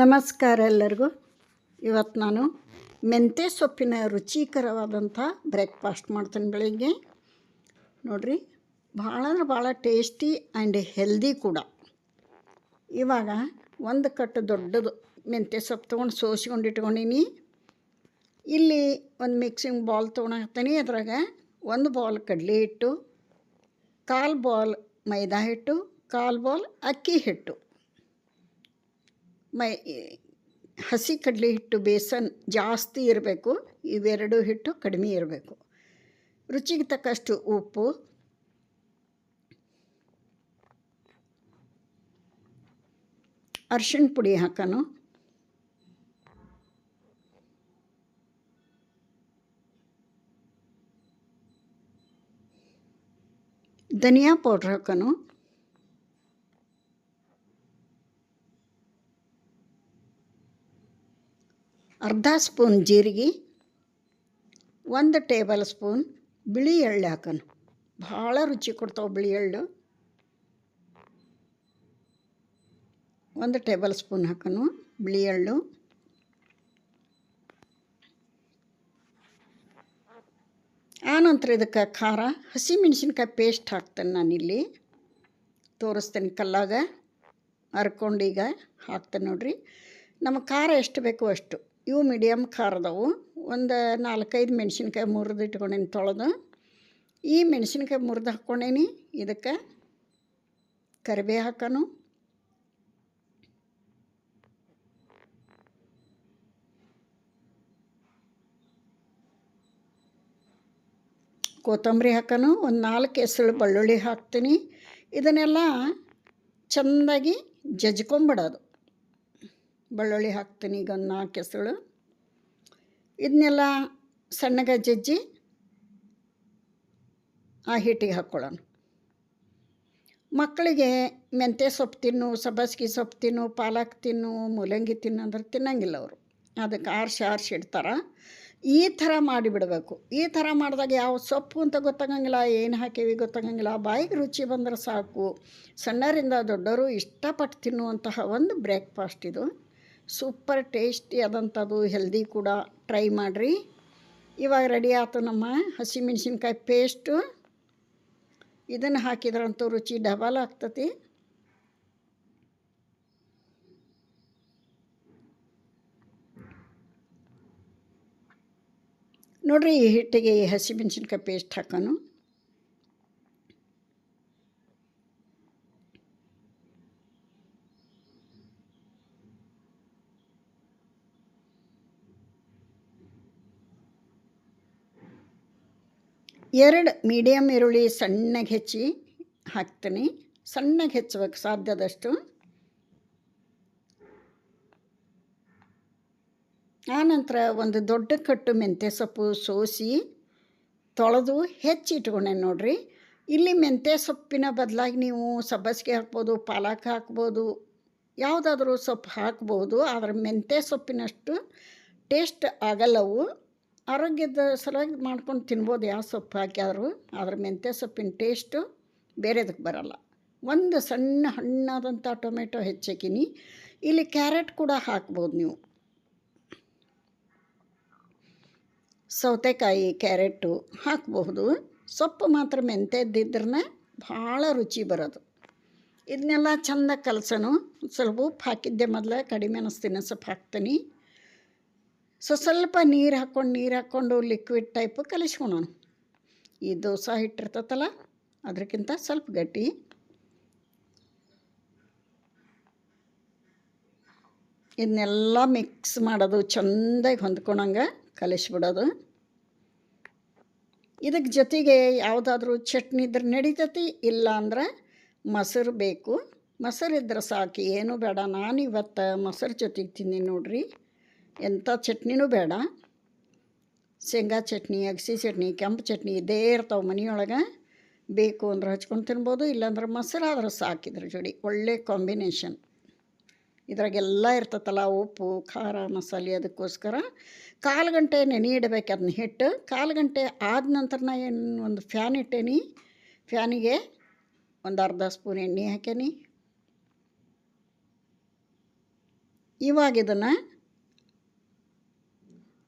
ನಮಸ್ಕಾರ ಎಲ್ಲರಿಗೂ. ಇವತ್ತು ನಾನು ಮೆಂತ್ಯ ಸೊಪ್ಪಿನ ರುಚಿಕರವಾದಂಥ ಬ್ರೇಕ್ಫಾಸ್ಟ್ ಮಾಡ್ತೀನಿ ಬೆಳಿಗ್ಗೆ. ನೋಡಿರಿ, ಭಾಳ ಅಂದ್ರೆ ಭಾಳ ಟೇಸ್ಟಿ ಆ್ಯಂಡ್ ಹೆಲ್ದಿ ಕೂಡ. ಇವಾಗ ಒಂದು ಕಟ್ಟು ದೊಡ್ಡದು ಮೆಂತ್ಯ ಸೊಪ್ಪು ತೊಗೊಂಡು ಸೋಸ್ಕೊಂಡು ಇಟ್ಕೊಂಡೀನಿ. ಇಲ್ಲಿ ಒಂದು ಮಿಕ್ಸಿಂಗ್ ಬೌಲ್ ತೊಗೊಳತ್ತೀನಿ ಅದ್ರಾಗ ಒಂದು ಬೌಲ್ ಕಡಲೆ ಹಿಟ್ಟು, ಕಾಲು ಬೌಲ್ ಮೈದಾ ಹಿಟ್ಟು, ಕಾಲು ಬೌಲ್ ಅಕ್ಕಿ ಹಿಟ್ಟು. ಮೈ, ಹಸಿ ಕಡಲೆ ಹಿಟ್ಟು, ಬೇಸನ್ ಜಾಸ್ತಿ ಇರಬೇಕು. ಇವೆರಡು ಹಿಟ್ಟು ಕಡಿಮೆ ಇರಬೇಕು. ರುಚಿಗೆ ತಕ್ಕಷ್ಟು ಉಪ್ಪು. ಅರ್ಶಿಣ ಪುಡಿ ಹಾಕೋಣ ಧನಿಯಾ ಪೌಡ್ರ್ ಹಾಕೋಣ ಅರ್ಧ ಸ್ಪೂನ್ ಜೀರಿಗೆ, ಒಂದು ಟೇಬಲ್ ಸ್ಪೂನ್ ಬಿಳಿ ಎಳ್ಳು ಹಾಕೋನು ಭಾಳ ರುಚಿ ಕೊಡ್ತಾವೆ ಬಿಳಿ ಎಳ್ಳು. ಒಂದು ಟೇಬಲ್ ಸ್ಪೂನ್ ಹಾಕೋನು ಬಿಳಿ ಎಳ್ಳು. ಆನಂತರ ಇದಕ್ಕೆ ಖಾರ ಹಸಿ ಮೆಣಸಿನ್ಕಾಯಿ ಪೇಸ್ಟ್ ಹಾಕ್ತೇನೆ ನಾನಿಲ್ಲಿ. ತೋರಿಸ್ತೇನೆ ಕಲ್ಲಾಗ, ಅರ್ಕೊಂಡು ಈಗ ಹಾಕ್ತೇನೆ ನೋಡಿರಿ. ನಮಗೆ ಖಾರ ಎಷ್ಟು ಬೇಕೋ ಅಷ್ಟು. ಇವು ಮೀಡಿಯಮ್ ಖಾರದವು. ಒಂದು ನಾಲ್ಕೈದು ಮೆಣಸಿನ್ಕಾಯಿ ಮುರಿದು ಇಟ್ಕೊಂಡೇನಿ ತೊಳೆದು. ಈ ಮೆಣಸಿನ್ಕಾಯಿ ಮುರಿದು ಹಾಕ್ಕೊಂಡೇನಿ ಇದಕ್ಕೆ ಕರಿಬೇವು ಹಾಕೋನು. ಕೊತ್ತಂಬರಿ ಹಾಕೋನು. ಒಂದು ನಾಲ್ಕು ಹೆಸರು ಬೆಳ್ಳುಳ್ಳಿ ಹಾಕ್ತೀನಿ. ಇದನ್ನೆಲ್ಲ ಚೆಂದಾಗಿ ಜಜ್ಕೊಂಬಿಡೋದು. ಬೆಳ್ಳುಳ್ಳಿ ಹಾಕ್ತೀನಿ ಈಗ ಒಂದು ನಾಲ್ಕು ಕೆಸಳು ಇದನ್ನೆಲ್ಲ ಸಣ್ಣಗೆ ಜಜ್ಜಿ ಆ ಹಿಟ್ಟಿಗೆ ಹಾಕ್ಕೊಳ್ಳೋಣ. ಮಕ್ಕಳಿಗೆ ಮೆಂತ್ಯ ಸೊಪ್ಪು ತಿನ್ನು, ಸಬ್ಬಸ್ಗಿ ಸೊಪ್ಪು ತಿನ್ನು, ಪಾಲಕ್ ತಿನ್ನು, ಮೂಲಂಗಿ ತಿನ್ನು ಅಂದ್ರೆ ತಿನ್ನಂಗಿಲ್ಲ ಅವರು. ಅದಕ್ಕೆ ಆರ್ಸಿ ಆರ್ಸಿ ಇಡ್ತಾರೆ. ಈ ಥರ ಮಾಡಿಬಿಡಬೇಕು ಈ ಥರ ಮಾಡಿದಾಗ ಯಾವ ಸೊಪ್ಪು ಅಂತ ಗೊತ್ತಾಗಂಗಿಲ್ಲ, ಏನು ಹಾಕೀವಿ ಗೊತ್ತಾಗಂಗಿಲ್ಲ. ಬಾಯಿಗೆ ರುಚಿ ಬಂದ್ರೆ ಸಾಕು. ಸಣ್ಣರಿಂದ ದೊಡ್ಡವರು ಇಷ್ಟಪಟ್ಟು ತಿನ್ನುವಂತಹ ಒಂದು ಬ್ರೇಕ್ಫಾಸ್ಟ್ ಇದು. ಸೂಪರ್ ಟೇಸ್ಟಿ ಆದಂಥದ್ದು ಹೆಲ್ದಿ ಕೂಡ ಟ್ರೈ ಮಾಡಿರಿ. ಇವಾಗ ರೆಡಿ ಆಯ್ತು ನಮ್ಮ ಹಸಿಮೆಣ್ಸಿನ್ಕಾಯಿ ಪೇಸ್ಟು ಇದನ್ನು ಹಾಕಿದ್ರಂತೂ ರುಚಿ ಡಬಲ್ ಆಗ್ತತಿ. ನೋಡಿರಿ ಈ ಹಿಟ್ಟಿಗೆ ಈ ಹಸಿಮೆಣ್ಸಿನ್ಕಾಯಿ ಪೇಸ್ಟ್ ಹಾಕೋನು. ಎರಡು ಮೀಡಿಯಮ್ ಈರುಳ್ಳಿ ಸಣ್ಣಗೆ ಹೆಚ್ಚಿ ಹಾಕ್ತೀನಿ. ಸಣ್ಣಗೆ ಹೆಚ್ಚಬೇಕು ಸಾಧ್ಯದಷ್ಟು. ಆನಂತರ ಒಂದು ದೊಡ್ಡ ಕಟ್ಟು ಮೆಂತ್ಯ ಸೊಪ್ಪು ಸೋಸಿ ತೊಳೆದು ಹೆಚ್ಚಿಟ್ಕೊಂಡೆ ನೋಡಿರಿ. ಇಲ್ಲಿ ಮೆಂತ್ಯ ಸೊಪ್ಪಿನ ಬದಲಾಗಿ ನೀವು ಸಬ್ಬಸಿಗೆ ಹಾಕ್ಬೋದು, ಪಾಲಕ್ ಹಾಕ್ಬೋದು, ಯಾವುದಾದ್ರೂ ಸೊಪ್ಪು ಹಾಕ್ಬೋದು, ಆದರೆ ಮೆಂತ್ಯ ಸೊಪ್ಪಿನಷ್ಟು ಟೇಸ್ಟ್ ಆಗಲ್ಲವು. ಆರೋಗ್ಯದ ಸಲುವಾಗಿ ಮಾಡ್ಕೊಂಡು ತಿನ್ಬೋದು ಯಾವ ಸೊಪ್ಪು ಹಾಕ್ಯಾದ್ರು ಆದರೆ ಮೆಂತ್ಯ ಸೊಪ್ಪಿನ ಟೇಸ್ಟು ಬೇರೆದಕ್ಕೆ ಬರಲ್ಲ. ಒಂದು ಸಣ್ಣ ಹಣ್ಣಾದಂಥ ಟೊಮೆಟೊ ಹೆಚ್ಚಾಕಿನಿ, ಇಲ್ಲಿ ಕ್ಯಾರೆಟ್ ಕೂಡ ಹಾಕ್ಬೋದು ನೀವು. ಸೌತೆಕಾಯಿ, ಕ್ಯಾರೆಟು ಹಾಕಬಹುದು. ಸೊಪ್ಪು ಮಾತ್ರ ಮೆಂತೆದ್ದಿದ್ರೆ ಭಾಳ ರುಚಿ ಬರೋದು. ಇದನ್ನೆಲ್ಲ ಚೆಂದ ಕಲಸೋನು ಸ್ವಲ್ಪ ಉಪ್ಪು ಹಾಕಿದ್ದೆ ಮೊದಲೇ, ಕಡಿಮೆ ಅನ್ನಿಸ್ತೀನಿ ಸೊಪ್ಪು ಹಾಕ್ತೀನಿ. ಸೊ ಸ್ವಲ್ಪ ನೀರು ಹಾಕ್ಕೊಂಡು ನೀರು ಹಾಕ್ಕೊಂಡು ಲಿಕ್ವಿಡ್ ಟೈಪ್ ಕಲಿಸ್ಕೊಳೋಣ. ಈ ದೋಸೆ ಹಿಟ್ಟಿರ್ತೈತಲ್ಲ ಅದಕ್ಕಿಂತ ಸ್ವಲ್ಪ ಗಟ್ಟಿ. ಇದನ್ನೆಲ್ಲ ಮಿಕ್ಸ್ ಮಾಡೋದು, ಚೆಂದಾಗಿ ಹೊಂದ್ಕೊಳಂಗೆ ಕಲಿಸ್ಬಿಡೋದು. ಇದಕ್ಕೆ ಜೊತೆಗೆ ಯಾವುದಾದ್ರೂ ಚಟ್ನಿ ಇದ್ರೆ ನಡೀತತಿ, ಇಲ್ಲ ಅಂದ್ರೆ ಮೊಸರು ಬೇಕು. ಮೊಸರು ಇದ್ರೆ ಸಾಕು, ಏನೂ ಬೇಡ. ನಾನು ಇವತ್ತು ಮೊಸರು ಜೊತೆಗೆ ತಿಂದೀನಿ ನೋಡ್ರಿ. ಎಂಥ ಚಟ್ನಿನೂ ಬೇಡ. ಶೇಂಗಾ ಚಟ್ನಿ, ಅಗಸಿ ಚಟ್ನಿ, ಕೆಂಪು ಚಟ್ನಿ ಇದೇ ಇರ್ತಾವೆ ಮನೆಯೊಳಗೆ. ಬೇಕು ಅಂದ್ರೆ ಹಚ್ಕೊಂಡು ತಿನ್ಬೋದು, ಇಲ್ಲಾಂದ್ರೆ ಮೊಸರು ಆದ್ರೆ ಸಾಕಿದ್ರ ಜೋಡಿ. ಒಳ್ಳೆ ಕಾಂಬಿನೇಷನ್. ಇದ್ರಾಗೆಲ್ಲ ಇರ್ತೈತಲ್ಲ, ಉಪ್ಪು, ಖಾರ, ಮಸಾಲೆ ಅದಕ್ಕೋಸ್ಕರ. ಕಾಲು ಗಂಟೆ ನೆನೆ ಇಡಬೇಕು ಅದನ್ನ ಹಿಟ್ಟು. ಕಾಲು ಗಂಟೆ ಆದ ನಂತರ ನಾ ಏನು ಒಂದು ಫ್ಯಾನ್ ಇಟ್ಟೇನಿ. ಫ್ಯಾನಿಗೆ ಒಂದು ಅರ್ಧ ಸ್ಪೂನ್ ಎಣ್ಣೆ ಹಾಕೇನಿ ಇವಾಗ ಇದನ್ನು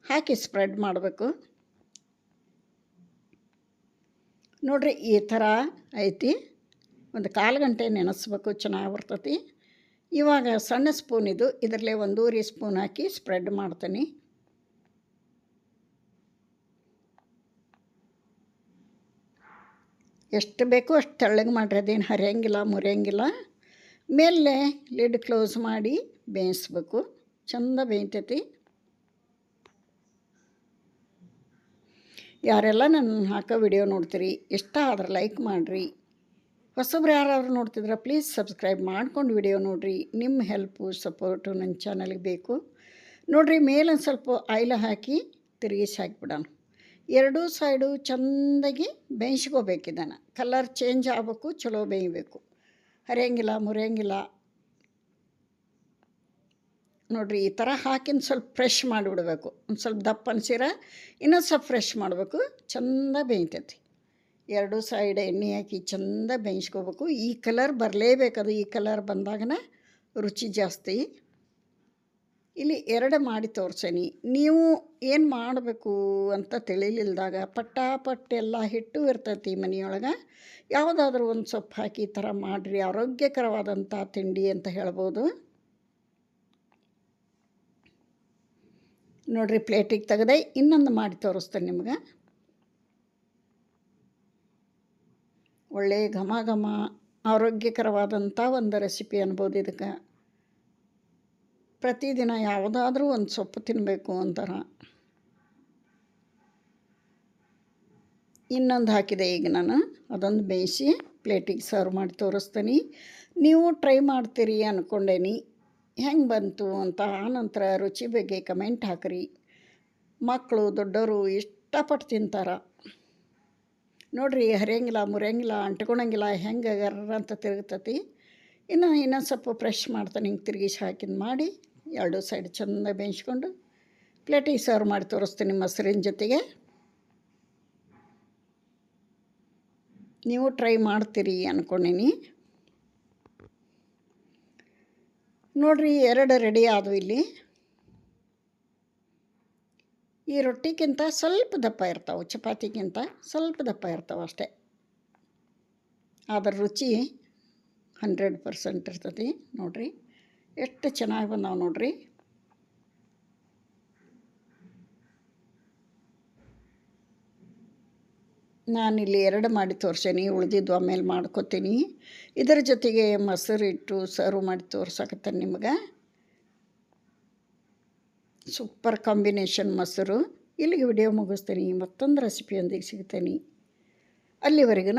ಹಾಕಿ ಸ್ಪ್ರೆಡ್ ಮಾಡಬೇಕು. ನೋಡ್ರಿ ಈ ಥರ ಐತಿ. ಒಂದು ಕಾಲು ಗಂಟೆ ನೆನೆಸ್ಬೇಕು, ಚೆನ್ನಾಗಿ ಬರ್ತತಿ. ಇವಾಗ ಸಣ್ಣ ಸ್ಪೂನ್ ಇದು, ಇದರಲ್ಲೇ ಒಂದೂವರೆ ಸ್ಪೂನ್ ಹಾಕಿ ಸ್ಪ್ರೆಡ್ ಮಾಡ್ತೀನಿ. ಎಷ್ಟು ಬೇಕೋ ಅಷ್ಟು ತೆಳ್ಳಗೆ ಮಾಡಿರಿ, ಅದೇನು ಹರಿಯಂಗಿಲ್ಲ, ಮುರಿಯಂಗಿಲ್ಲ. ಮೇಲೆ ಲಿಡ್ ಕ್ಲೋಸ್ ಮಾಡಿ ಬೇಯಿಸ್ಬೇಕು. ಚಂದ ಬೇಯ್ತೈತಿ. ಯಾರೆಲ್ಲ ನನ್ನ ಹಾಕೋ ವಿಡಿಯೋ ನೋಡ್ತೀರಿ, ಇಷ್ಟ ಆದ್ರೆ ಲೈಕ್ ಮಾಡಿರಿ. ಹೊಸಬ್ರು ಯಾರಾದ್ರು ನೋಡ್ತಿದ್ರೆ ಪ್ಲೀಸ್ ಸಬ್ಸ್ಕ್ರೈಬ್ ಮಾಡ್ಕೊಂಡು ವಿಡಿಯೋ ನೋಡಿರಿ. ನಿಮ್ಮ ಹೆಲ್ಪು ಸಪೋರ್ಟು ನನ್ನ ಚಾನಲ್ಗೆ ಬೇಕು. ನೋಡಿರಿ ಮೇಲೊಂದು ಸ್ವಲ್ಪ ಆಯಿಲ್ ಹಾಕಿ ತಿರುಗಿಸಿ ಹಾಕಿಬಿಡೋಣ ಎರಡೂ ಸೈಡು ಚೆಂದಾಗಿ ಬೇಯಿಸ್ಕೋಬೇಕಿದ್ದಾನೆ ಕಲರ್ ಚೇಂಜ್ ಆಗಬೇಕು, ಚಲೋ ಬೇಯಬೇಕು. ಹರಿಯಂಗಿಲ್ಲ, ಮುರಿಯಂಗಿಲ್ಲ. ನೋಡಿರಿ, ಈ ಥರ ಹಾಕಿನ ಸ್ವಲ್ಪ ಫ್ರೆಶ್ ಮಾಡಿಬಿಡ್ಬೇಕು ಒಂದು ಸ್ವಲ್ಪ ದಪ್ಪ ಅನ್ಸಿರ ಇನ್ನೊಂದು ಸ್ವಲ್ಪ ಫ್ರೆಶ್ ಮಾಡಬೇಕು. ಚಂದ ಬೇಯ್ತೈತಿ. ಎರಡೂ ಸೈಡ್ ಎಣ್ಣೆ ಹಾಕಿ ಚಂದ ಬೇಯಿಸ್ಕೋಬೇಕು. ಈ ಕಲರ್ ಬರಲೇಬೇಕದು ಈ ಕಲರ್ ಬಂದಾಗನ ರುಚಿ ಜಾಸ್ತಿ. ಇಲ್ಲಿ ಎರಡು ಮಾಡಿ ತೋರ್ಸೇನಿ. ನೀವು ಏನು ಮಾಡಬೇಕು ಅಂತ ತಿಳಿಲಿಲ್ದಾಗ ಪಟ್ಟಾಪಟ್ಟ ಎಲ್ಲ ಹಿಟ್ಟು ಇರ್ತೈತಿ ಮನೆಯೊಳಗೆ. ಯಾವುದಾದ್ರೂ ಒಂದು ಸೊಪ್ಪು ಹಾಕಿ ಈ ಥರ ಮಾಡಿರಿ. ಆರೋಗ್ಯಕರವಾದಂಥ ತಿಂಡಿ ಅಂತ ಹೇಳ್ಬೋದು. ನೋಡಿರಿ ಪ್ಲೇಟಿಗೆ ತೆಗೆದೆ ಇನ್ನೊಂದು ಮಾಡಿ ತೋರಿಸ್ತೇನೆ ನಿಮ್ಗೆ. ಒಳ್ಳೆಯ ಘಮ ಘಮ ಆರೋಗ್ಯಕರವಾದಂಥ ಒಂದು ರೆಸಿಪಿ ಅನ್ಬೋದು ಇದಕ್ಕೆ. ಪ್ರತಿದಿನ ಯಾವುದಾದ್ರೂ ಒಂದು ಸೊಪ್ಪು ತಿನ್ನಬೇಕು ಅಂತಾರ ಇನ್ನೊಂದು ಹಾಕಿದೆ ಈಗ ನಾನು, ಅದೊಂದು ಬೇಯಿಸಿ ಪ್ಲೇಟಿಗೆ ಸರ್ವ್ ಮಾಡಿ ತೋರಿಸ್ತೀನಿ. ನೀವು ಟ್ರೈ ಮಾಡ್ತೀರಿ ಅಂದ್ಕೊಂಡೇನಿ ಹೆಂಗೆ ಬಂತು ಅಂತ ಆನಂತರ ರುಚಿ ಬಗ್ಗೆ ಕಮೆಂಟ್ ಹಾಕ್ರಿ. ಮಕ್ಕಳು ದೊಡ್ಡವರು ಇಷ್ಟಪಟ್ಟು ತಿಂತಾರೆ. ನೋಡಿರಿ, ಹರಿಯಂಗಿಲ್ಲ, ಮುರಿಯಂಗಿಲ್ಲ, ಅಂಟ್ಕೊಳಂಗಿಲ್ಲ, ಹೆಂಗೆ ಗರ್ರ ಅಂತ ತಿರುಗ್ತತಿ. ಇನ್ನು ಇನ್ನೊಂದು ಸ್ವಲ್ಪ ಫ್ರೆಶ್ ಮಾಡ್ತಾನೆ ಹಿಂಗೆ ತಿರುಗಿಸಿ ಹಾಕಿದ್ ಮಾಡಿ, ಎರಡು ಸೈಡ್ ಚೆಂದ ಬೇಯಿಸ್ಕೊಂಡು ಪ್ಲೇಟಿಗೆ ಸರ್ವ್ ಮಾಡಿ ತೋರಿಸ್ತೀನಿ ಮೊಸರಿನ ಜೊತೆಗೆ. ನೀವು ಟ್ರೈ ಮಾಡ್ತೀರಿ ಅಂದ್ಕೊಂಡೀನಿ ನೋಡಿರಿ, ಎರಡು ರೆಡಿ ಆದವು ಇಲ್ಲಿ. ಈ ರೊಟ್ಟಿಗಿಂತ ಸ್ವಲ್ಪ ದಪ್ಪ ಇರ್ತಾವೆ, ಚಪಾತಿಗಿಂತ ಸ್ವಲ್ಪ ದಪ್ಪ ಇರ್ತಾವೆ ಅಷ್ಟೇ. ಅದರ ರುಚಿ ಹಂಡ್ರೆಡ್ ಪರ್ಸೆಂಟ್ ಇರ್ತದೆ ನೋಡಿರಿ. ಎಷ್ಟು ಚೆನ್ನಾಗಿ ಬಂದಾವೆ ನೋಡಿರಿ. ನಾನಿಲ್ಲಿ ಎರಡು ಮಾಡಿ ತೋರಿಸೇನಿ, ಉಳಿದಿದ್ದು ಆಮೇಲೆ ಮಾಡ್ಕೊತೀನಿ. ಇದರ ಜೊತೆಗೆ ಮೊಸರು ಇಟ್ಟು ಸರ್ವ್ ಮಾಡಿ ತೋರ್ಸಕತ್ತೇನೆ ನಿಮ್ಗೆ. ಸೂಪರ್ ಕಾಂಬಿನೇಷನ್ ಮೊಸರು. ಇಲ್ಲಿಗೆ ವಿಡಿಯೋ ಮುಗಿಸ್ತೀನಿ, ಮತ್ತೊಂದು ರೆಸಿಪಿಯೊಂದಿಗೆ ಸಿಗ್ತೇನೆ. ಅಲ್ಲಿವರೆಗೂ